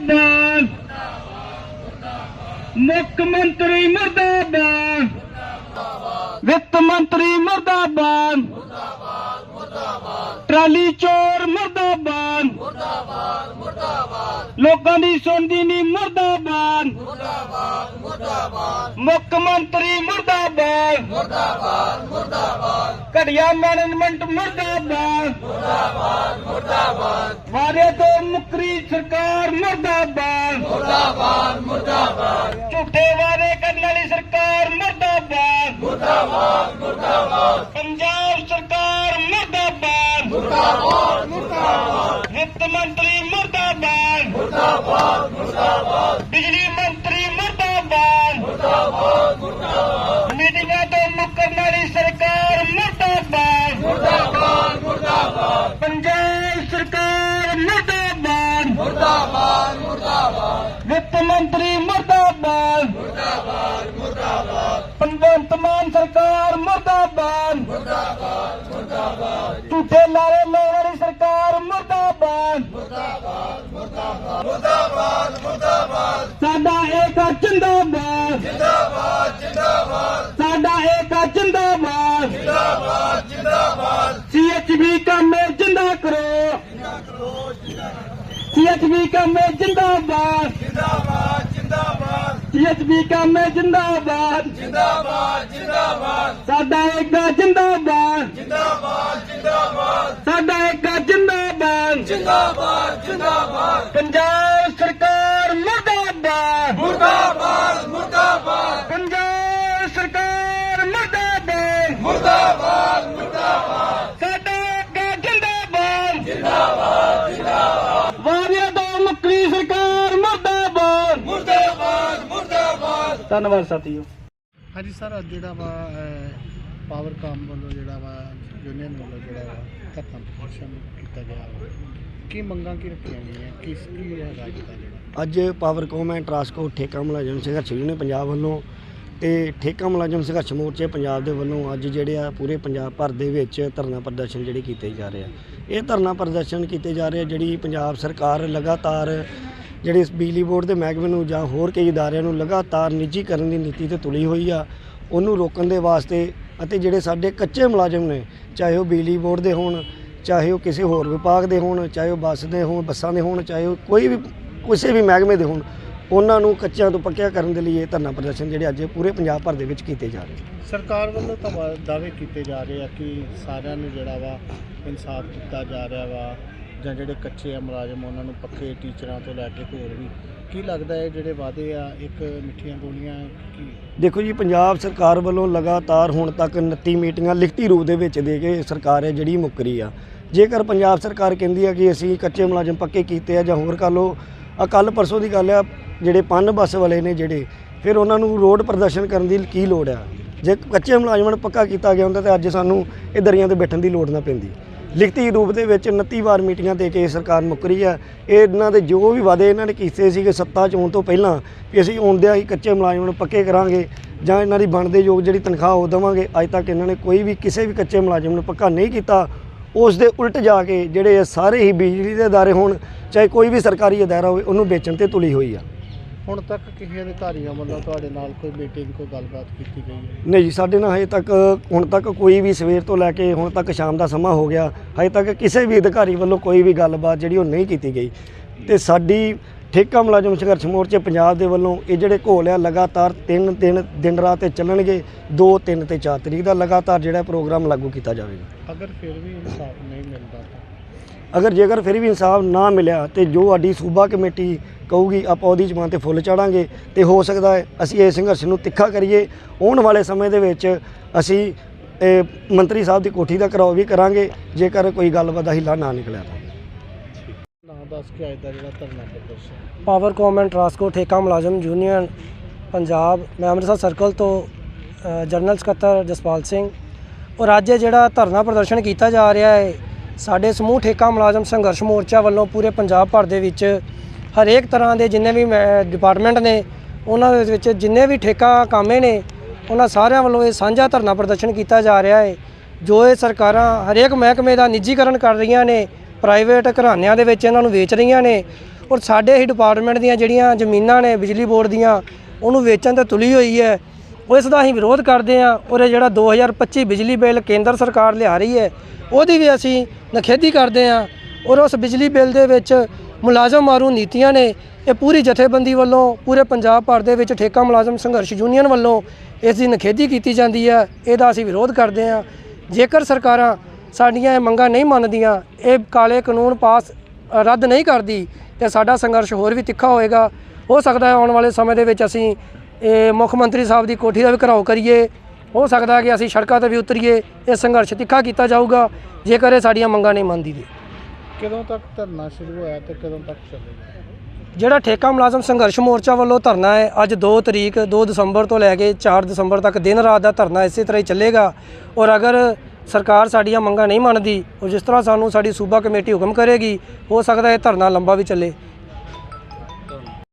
ਮੁਰਦਾਬਾਦ। ਮੁੱਖ ਮੰਤਰੀ ਮੁਰਦਾਬਾਦ। ਵਿੱਤ ਮੰਤਰੀ ਮੁਰਦਾਬਾਦ। ਟਰਾਲੀ ਚੋਰ ਮੁਰਦਾਬਾਦ। ਮੁਰਦਾਬਾਦ ਲੋਕਾਂ ਦੀ ਸੁਣਦੀ ਨਹੀਂ ਮੁਰਦਾਬਾਦ ਮੁਰਦਾਬਾਦ। ਮੁੱਖ ਮੰਤਰੀ ਮੁਰਦਾਬਾਦ। ਮੁਰਦਾਬਾਦ ਮੈਨੇਜਮੈਂਟ ਮੁਰਦਾਬਾਦ। ਮੁਰਦਾਬਾਦ ਮੁਰਦਾਬਾਦ। ਵਾਰੇ ਤੋਂ ਮੁਕਰੀ ਸਰਕਾਰ ਮੁਰਦਾਬਾਦ। ਮੁਰਦਾਬਾਦ ਮੁਰਦਾਬਾਦ। ਝੂਠੇ ਵਾਅਦੇ ਕਰਨ ਵਾਲੀ ਸਰਕਾਰ ਮੁਰਦਾਬਾਦ। ਮੁਰਦਾਬਾਦ ਮੁਰਦਾਬਾਦ। ਪੰਜਾਬ ਸਰਕਾਰ ਮੁਰਦਾਬਾਦ। ਮੁਰਦਾਬਾਦ ਵਿੱਤ ਮੰਤਰੀ ਮੁਰਦਾਬਾਦ ਮੁਰਦਾਬਾਦ ਮੁਰਦਾਬਾਦ ਬਿਜਲੀ ਮੰਤਰੀ ਮੁਰਦਾਬਾਦ ਮੁਰਦਾਬਾਦ ਮੁਰਦਾਬਾਦ ਮੀਟਿੰਗਾਂ ਤੋਂ ਮੁੱਕਰਨ ਵਾਲੀ ਸਰਕਾਰ ਮੁਰਦਾਬਾਦ ਮੁਰਦਾਬਾਦ ਮੁਰਦਾਬਾਦ ਪੰਜਾਬ ਸਰਕਾਰ ਮੁਰਦਾਬਾਦ ਮੁਰਦਾਬਾਦ ਮੁਰਦਾਬਾਦ ਵਿੱਤ ਮੰਤਰੀ ਮੁਰਦਾਬਾਦ। ਮੁਰਦਾਬਾਦ ਮੁਰਦਾਬਾਦ। ਭਗਵੰਤ ਮਾਨ ਸਰਕਾਰ ਮੁਰਦਾਬਾਦ। ਮੁਰਦਾਬਾਦ ਮੁਰਦਾਬਾਦ। ਝੂਠੇ ਲਾਰੇ ਲਾਉਣ ਵਾਲੀ ਸਰਕਾਰ ਮੁਰਦਾਬਾਦ। ਸਾਡਾ ਏਕਾ ਜਿੰਦਾਬਾਦ। ਜਿੰਦਾਬਾਦ ਜਿੰਦਾਬਾਦ। ਸਾਡਾ ਏਕਾ ਜਿੰਦਾਬਾਦ। ਜਿੰਦਾਬਾਦ ਜਿੰਦਾਬਾਦ। ਸੀਐਚਬੀ ਕੰਮੇ ਜਿੰਦਾ ਕਰੋ। ਸੀਐਚਬੀ ਕੰਮੇ ਜਿੰਦਾਬਾਦ ਜਿੰਦਾਬਾਦ। ਸੀਐਚਬੀ ਕੰਮੇ ਜਿੰਦਾਬਾਦ। ਜਿੰਦਾਬਾਦ ਜਿੰਦਾਬਾਦ। ਸਾਡਾ ਏਕਾ ਜਿੰਦਾਬਾਦ। ਜਿੰਦਾਬਾਦ ਜਿੰਦਾਬਾਦ। ਸਾਡਾ ਏਕਾ ਜਿੰਦਾਬਾਦ। ਜਿੰਦਾਬਾਦ ਜਿੰਦਾਬਾਦ। ਪੰਜਾਬ ਸਰਕਾਰ ਮੁਰਦਾਬਾਦ ਮੁਰਦਾਬਾਦ ਮੁਰਦਾਬਾਦ ਪੰਜਾਬ ਸਰਕਾਰ ਮੁਰਦਾਬਾਦ ਮੁਰਦਾਬਾਦ ਮੁਰਦਾਬਾਦ ਸਾਡਾ ਏਕਾ ਜਿੰਦਾਬਾਦ ਜਿੰਦਾਬਾਦ ਜਿੰਦਾਬਾਦ ਵਾਰਿਆ ਦਾ ਮੁਕਰੀ ਸਰਕਾਰ ਮੁਰਦਾਬਾਦ ਮੁਰਦਾਬਾਦ ਮੁਰਦਾਬਾਦ ਧੰਨਵਾਦ ਸਾਥੀਓ। ਹਾਂਜੀ ਸਰ ਅੱਜ ਜਿਹੜਾ ਵਾ ਪਾਵਰਕਾਮ ਵੱਲੋਂ ਜਿਹੜਾ ਵਾ ਯੂਨੀਅਨ ਵੱਲੋਂ ਜਿਹੜਾ ਵਾ ਧਰਨਾ ਪ੍ਰਦਰਸ਼ਨ ਕੀਤਾ ਗਿਆ ਵਾ। ਕੀ ਮੰਗਾਂ ਕੀ ਰੱਖੀਆਂ ਗਈਆਂ? ਕਿਸ ਕੀ ਹੈਗਾ ਜਿਹੜਾ ਜਿਹੜਾ? ਅੱਜ ਪਾਵਰਕੌਮ ਐਂਡ ਟਰਾਂਸਕੋ ਠੇਕਾ ਮੁਲਾਜ਼ਮ ਸੰਘਰਸ਼ ਯੂਨੀਅਨ ਪੰਜਾਬ ਵੱਲੋਂ ਤੇ ਠੇਕਾ ਮੁਲਾਜ਼ਮ ਸੰਘਰਸ਼ ਮੋਰਚੇ ਪੰਜਾਬ ਦੇ ਵੱਲੋਂ ਅੱਜ ਜਿਹੜੇ ਆ ਪੂਰੇ ਪੰਜਾਬ ਭਰ ਦੇ ਵਿੱਚ ਧਰਨਾ ਪ੍ਰਦਰਸ਼ਨ ਜਿਹੜੇ ਕੀਤੇ ਜਾ ਰਹੇ ਆ। ਇਹ ਧਰਨਾ ਪ੍ਰਦਰਸ਼ਨ ਕੀਤੇ ਜਾ ਰਹੇ ਆ ਜਿਹੜੀ ਪੰਜਾਬ ਸਰਕਾਰ ਲਗਾਤਾਰ ਜਿਹੜੇ ਇਸ ਬਿਜਲੀ ਬੋਰਡ ਦੇ ਮਹਿਕਮੇ ਨੂੰ ਜਾਂ ਹੋਰ ਕਈ ਇਦਾਰਿਆਂ ਨੂੰ ਲਗਾਤਾਰ ਨਿੱਜੀਕਰਨ ਦੀ ਨੀਤੀ ਤੇ ਤੁਲੀ ਹੋਈ ਆ, ਉਹਨੂੰ ਰੋਕਣ ਦੇ ਵਾਸਤੇ ਅਤੇ ਜਿਹੜੇ ਸਾਡੇ ਕੱਚੇ ਮੁਲਾਜ਼ਮ ਨੇ, ਚਾਹੇ ਉਹ ਬਿਜਲੀ ਬੋਰਡ ਦੇ ਹੋਣ, ਚਾਹੇ ਉਹ ਕਿਸੇ ਹੋਰ ਵਿਭਾਗ ਦੇ ਹੋਣ, ਚਾਹੇ ਉਹ ਬੱਸ ਦੇ ਹੋਣ, ਬੱਸਾਂ ਦੇ ਹੋਣ, ਚਾਹੇ ਉਹ ਕੋਈ ਵੀ, ਕਿਸੇ ਵੀ ਮਹਿਕਮੇ ਦੇ ਹੋਣ, ਉਹਨਾਂ ਨੂੰ ਕੱਚਿਆਂ ਤੋਂ ਪੱਕਿਆ ਕਰਨ ਦੇ ਲਈ ਇਹ ਧਰਨਾ ਪ੍ਰਦਰਸ਼ਨ ਜਿਹੜੇ ਅੱਜ ਪੂਰੇ ਪੰਜਾਬ ਭਰ ਦੇ ਵਿੱਚ ਕੀਤੇ ਜਾ ਰਹੇ ਸਰਕਾਰ ਵੱਲੋਂ ਤਾਂ ਦਾਅਵੇ ਕੀਤੇ ਜਾ ਰਹੇ ਆ ਕਿ ਸਾਰਿਆਂ ਨੂੰ ਜਿਹੜਾ ਵਾ ਇਨਸਾਫ ਦਿੱਤਾ ਜਾ ਰਿਹਾ ਵਾ ਜਾਂ ਜਿਹੜੇ ਕੱਚੇ ਆ ਮੁਲਾਜ਼ਮ, ਉਹਨਾਂ ਨੂੰ ਪੱਕੇ ਟੀਚਰਾਂ ਤੋਂ ਲੈ ਕੇ ਹੋਰ ਵੀ, ਕੀ ਲੱਗਦਾ ਹੈ ਜਿਹੜੇ ਵਾਅਦੇ ਆ, ਇੱਕ ਮਿੱਠੀਆਂ ਗੋਲੀਆਂ ਕੀ? ਦੇਖੋ ਜੀ, ਪੰਜਾਬ ਸਰਕਾਰ ਵੱਲੋਂ ਲਗਾਤਾਰ ਹੁਣ ਤੱਕ 29 ਮੀਟਿੰਗਾਂ ਲਿਖਤੀ ਰੂਪ ਦੇ ਵਿੱਚ ਦੇ ਕੇ ਸਰਕਾਰ ਹੈ ਜਿਹੜੀ ਮੁੱਕਰੀ ਆ। ਜੇਕਰ ਪੰਜਾਬ ਸਰਕਾਰ ਕਹਿੰਦੀ ਆ ਕਿ ਅਸੀਂ ਕੱਚੇ ਮੁਲਾਜ਼ਮ ਪੱਕੇ ਕੀਤੇ ਆ ਜਾਂ ਹੋਰ ਕਰ ਲਓ ਆ ਕੱਲ ਪਰਸੋਂ ਦੀ ਗੱਲ ਆ, ਜਿਹੜੇ ਪੰਨ ਬੱਸ ਵਾਲੇ ਨੇ ਜਿਹੜੇ, ਫਿਰ ਉਹਨਾਂ ਨੂੰ ਰੋਡ ਪ੍ਰਦਰਸ਼ਨ ਕਰਨ ਦੀ ਕੀ ਲੋੜ ਆ? ਜੇ ਕੱਚੇ ਮੁਲਾਜ਼ਮਾਂ ਨੂੰ ਪੱਕਾ ਕੀਤਾ ਗਿਆ ਹੁੰਦਾ ਤਾਂ ਅੱਜ ਸਾਨੂੰ ਇਹ ਦਰੀਆਂ ਤੇ ਬੈਠਣ ਦੀ ਲੋੜ ਨਾ ਪੈਂਦੀ। ਲਿਖਤੀ ਰੂਪ ਦੇ ਵਿੱਚ 29 ਵਾਰ ਮੀਟਿੰਗਾਂ ਦੇ ਕੇ ਇਹ ਸਰਕਾਰ ਮੁੱਕਰੀ ਆ ਇਹ ਇਹਨਾਂ ਦੇ ਜੋ ਵੀ ਵਾਅਦੇ ਇਹਨਾਂ ਨੇ ਕੀਤੇ ਸੀਗੇ ਸੱਤਾ ਚ ਆਉਣ ਤੋਂ ਪਹਿਲਾਂ ਵੀ ਅਸੀਂ ਆਉਂਦਿਆਂ ਹੀ ਕੱਚੇ ਮੁਲਾਜ਼ਮਾਂ ਨੂੰ ਪੱਕੇ ਕਰਾਂਗੇ ਜਾਂ ਇਹਨਾਂ ਦੀ ਬਣਦੇ ਯੋਗ ਜਿਹੜੀ ਤਨਖਾਹ ਉਹ ਦੇਵਾਂਗੇ। ਅੱਜ ਤੱਕ ਇਹਨਾਂ ਨੇ ਕੋਈ ਵੀ ਕਿਸੇ ਵੀ ਕੱਚੇ ਮੁਲਾਜ਼ਮ ਨੂੰ ਪੱਕਾ ਨਹੀਂ ਕੀਤਾ। ਉਸ ਦੇ ਉਲਟ ਜਾ ਕੇ ਜਿਹੜੇ ਸਾਰੇ ਹੀ ਬਿਜਲੀ ਦੇ ਅਦਾਰੇ ਹੋਣ, ਚਾਹੇ ਕੋਈ ਵੀ ਸਰਕਾਰੀ ਅਦਾਰਾ ਹੋਵੇ, ਉਹਨੂੰ ਵੇਚਣ ਤੇ ਤੁਲੀ ਹੋਈ ਆ। ਹੁਣ ਤੱਕ ਕਿਸੇ ਅਧਿਕਾਰੀਆਂ ਵੱਲੋਂ ਤੁਹਾਡੇ ਨਾਲ ਕੋਈ ਮੀਟਿੰਗ ਕੋਈ ਗੱਲਬਾਤ ਕੀਤੀ ਗਈ ਹੈ? ਨਹੀਂ ਜੀ ਸਾਡੇ ਨਾਲ ਹਜੇ ਤੱਕ ਹੁਣ ਤੱਕ ਕੋਈ ਵੀ ਸਵੇਰ ਤੋਂ ਲੈ ਕੇ ਹੁਣ ਤੱਕ ਸ਼ਾਮ ਦਾ ਸਮਾਂ ਹੋ ਗਿਆ। ਹਜੇ ਤੱਕ ਕਿਸੇ ਵੀ ਅਧਿਕਾਰੀ ਵੱਲੋਂ ਕੋਈ ਵੀ ਗੱਲਬਾਤ ਜਿਹੜੀ ਉਹ ਨਹੀਂ ਕੀਤੀ ਗਈ। ਤੇ ਸਾਡੀ ਠੇਕਾ ਮੁਲਾਜ਼ਮ ਸੰਘਰਸ਼ ਮੋਰਚੇ ਪੰਜਾਬ ਦੇ ਵੱਲੋਂ ਇਹ ਜਿਹੜੇ ਘੋਲ ਆ ਲਗਾਤਾਰ 3 ਦਿਨ ਦਿਨ ਰਾਤ ਤੇ ਚੱਲਣਗੇ। 2 3 ਤੇ 4 ਤਰੀਕ ਦਾ ਲਗਾਤਾਰ ਜਿਹੜਾ ਪ੍ਰੋਗਰਾਮ ਲਾਗੂ ਕੀਤਾ ਜਾਵੇਗਾ ਅਗਰ ਫਿਰ ਵੀ ਇਨਸਾਫ ਨਹੀਂ ਮਿਲਦਾ ਤਾਂ? ਅਗਰ ਜੇਕਰ ਫਿਰ ਵੀ ਇਨਸਾਫ ਨਾ ਮਿਲਿਆ ਤੇ ਜੋ ਸਾਡੀ ਸੂਬਾ ਕਮੇਟੀ ਕਹੂਗੀ ਆਪਾਂ ਉਹਦੀ ਜ਼ਮਾਨ ਤੇ ਫੁੱਲ ਚਾੜਾਂਗੇ। ਤੇ ਹੋ ਸਕਦਾ ਹੈ ਅਸੀਂ ਇਹ ਸੰਘਰਸ਼ ਨੂੰ ਤਿੱਖਾ ਕਰੀਏ। ਆਉਣ ਵਾਲੇ ਸਮੇਂ ਦੇ ਵਿੱਚ ਅਸੀਂ ਇਹ ਮੰਤਰੀ ਸਾਹਿਬ ਦੀ ਕੋਠੀ ਦਾ ਘਰਾਓ ਵੀ ਕਰਾਂਗੇ ਜੇਕਰ ਕੋਈ ਗੱਲਬਾਤ ਦਾ ਹਿੱਲਾ ਨਾ ਨਿਕਲਿਆ ਤਾਂ। ਨਾਂ ਦੱਸ ਕੇ ਅੱਜ ਦਾ ਜਿਹੜਾ ਧਰਨਾ ਪ੍ਰਦਰਸ਼ਨ ਪਾਵਰਕੌਮ ਐਂਡ ਟਰਾਂਸਕੋ ਠੇਕਾ ਮੁਲਾਜ਼ਮ ਯੂਨੀਅਨ ਪੰਜਾਬ ਮੈਂ ਅੰਮ੍ਰਿਤਸਰ ਸਰਕਲ ਤੋਂ ਜਨਰਲ ਸਕੱਤਰ ਜਸਪਾਲ ਸਿੰਘ। ਔਰ ਅੱਜ ਇਹ ਜਿਹੜਾ ਧਰਨਾ ਪ੍ਰਦਰਸ਼ਨ ਕੀਤਾ ਜਾ ਰਿਹਾ ਹੈ ਸਾਡੇ ਸਮੂਹ ਠੇਕਾ ਮੁਲਾਜ਼ਮ ਸੰਘਰਸ਼ ਮੋਰਚਾ ਵੱਲੋਂ ਪੂਰੇ ਪੰਜਾਬ ਭਰ ਦੇ ਵਿੱਚ ਹਰੇਕ ਤਰ੍ਹਾਂ ਦੇ ਜਿੰਨੇ ਵੀ ਡਿਪਾਰਟਮੈਂਟ ਨੇ, ਉਹਨਾਂ ਦੇ ਵਿੱਚ ਜਿੰਨੇ ਵੀ ਠੇਕਾ ਕਾਮੇ ਨੇ, ਉਹਨਾਂ ਸਾਰਿਆਂ ਵੱਲੋਂ ਇਹ ਸਾਂਝਾ ਧਰਨਾ ਪ੍ਰਦਰਸ਼ਨ ਕੀਤਾ ਜਾ ਰਿਹਾ ਹੈ। ਜੋ ਇਹ ਸਰਕਾਰਾਂ ਹਰੇਕ ਮਹਿਕਮੇ ਦਾ ਨਿੱਜੀਕਰਨ ਕਰ ਰਹੀਆਂ ਨੇ ਪ੍ਰਾਈਵੇਟ ਘਰਾਣਿਆਂ ਦੇ ਵਿੱਚ ਇਹਨਾਂ ਨੂੰ ਵੇਚ ਰਹੀਆਂ ਨੇ, ਔਰ ਸਾਡੇ ਹੀ ਡਿਪਾਰਟਮੈਂਟ ਦੀਆਂ ਜਿਹੜੀਆਂ ਜ਼ਮੀਨਾਂ ਨੇ, ਬਿਜਲੀ ਬੋਰਡ ਦੀਆਂ, ਉਹਨੂੰ ਵੇਚਣ ਤੇ ਤੁਲੀ ਹੋਈ ਹੈ। ਉਹ ਇਸ ਦਾ ਅਸੀਂ ਵਿਰੋਧ ਕਰਦੇ ਹਾਂ, ਔਰ ਇਹ ਜਿਹੜਾ 2025 ਬਿਜਲੀ ਬਿੱਲ ਕੇਂਦਰ ਸਰਕਾਰ ਲਿਆ ਰਹੀ ਹੈ, ਉਹਦੀ ਵੀ ਅਸੀਂ ਨਖੇਦੀ ਕਰਦੇ ਹਾਂ, ਔਰ ਉਸ ਬਿਜਲੀ ਬਿੱਲ ਦੇ ਵਿੱਚ ਮੁਲਾਜ਼ਮ ਮਾਰੂ ਨੀਤੀਆਂ ਨੇ। ਇਹ ਪੂਰੀ ਜਥੇਬੰਦੀ ਵੱਲੋਂ, ਪੂਰੇ ਪੰਜਾਬ ਭਰ ਦੇ ਵਿੱਚ ਠੇਕਾ ਮੁਲਾਜ਼ਮ ਸੰਘਰਸ਼ ਯੂਨੀਅਨ ਵੱਲੋਂ ਇਸ ਦੀ ਨਖੇਦੀ ਕੀਤੀ ਜਾਂਦੀ ਹੈ। ਇਹਦਾ ਅਸੀਂ ਵਿਰੋਧ ਕਰਦੇ ਹਾਂ। ਜੇਕਰ ਸਰਕਾਰਾਂ ਸਾਡੀਆਂ ਇਹ ਮੰਗਾਂ ਨਹੀਂ ਮੰਨਦੀਆਂ, ਇਹ ਕਾਲੇ ਕਾਨੂੰਨ ਪਾਸ ਰੱਦ ਨਹੀਂ ਕਰਦੀ, ਤੇ ਸਾਡਾ ਸੰਘਰਸ਼ ਹੋਰ ਵੀ ਤਿੱਖਾ ਹੋਏਗਾ। ਹੋ ਸਕਦਾ ਹੈ ਆਉਣ ਵਾਲੇ ਸਮੇਂ ਦੇ ਵਿੱਚ ਅਸੀਂ ਇਹ ਮੁੱਖ ਮੰਤਰੀ ਸਾਹਿਬ ਦੀ ਕੋਠੀ ਦਾ ਵੀ ਘਰਾਓ ਕਰੀਏ। ਹੋ ਸਕਦਾ ਹੈ ਕਿ ਅਸੀਂ ਸੜਕਾਂ ਤੇ ਵੀ ਉਤਰੀਏ। ਇਹ ਸੰਘਰਸ਼ ਤਿੱਖਾ ਕੀਤਾ ਜਾਊਗਾ। ਜੇਕਰ ਇਹ ਸਾਡੀਆਂ ਮੰਗਾਂ ਨਹੀਂ ਮੰਨਦੀ ਤੇ। ਕਦੋਂ ਤੱਕ ਧਰਨਾ ਸ਼ੁਰੂ ਹੋਇਆ ਤੇ ਕਦੋਂ ਤੱਕ ਚੱਲੇਗਾ? ਜਿਹੜਾ ਠੇਕਾ ਮੁਲਾਜ਼ਮ ਸੰਘਰਸ਼ ਮੋਰਚਾ ਵੱਲੋਂ ਧਰਨਾ ਹੈ, ਅੱਜ 2 ਤਰੀਕ 2 ਦਸੰਬਰ ਤੋਂ ਲੈ ਕੇ 4 ਦਸੰਬਰ ਤੱਕ ਦਿਨ ਰਾਤ ਦਾ ਧਰਨਾ ਇਸੇ ਤਰ੍ਹਾਂ ਹੀ ਚੱਲੇਗਾ। ਔਰ ਅਗਰ ਸਰਕਾਰ ਸਾਡੀਆਂ ਮੰਗਾਂ ਨਹੀਂ ਮੰਨਦੀ, ਔਰ ਜਿਸ ਤਰ੍ਹਾਂ ਸਾਨੂੰ ਸਾਡੀ ਸੂਬਾ ਕਮੇਟੀ ਹੁਕਮ ਕਰੇਗੀ, ਹੋ ਸਕਦਾ ਇਹ ਧਰਨਾ ਲੰਬਾ ਵੀ ਚੱਲੇ।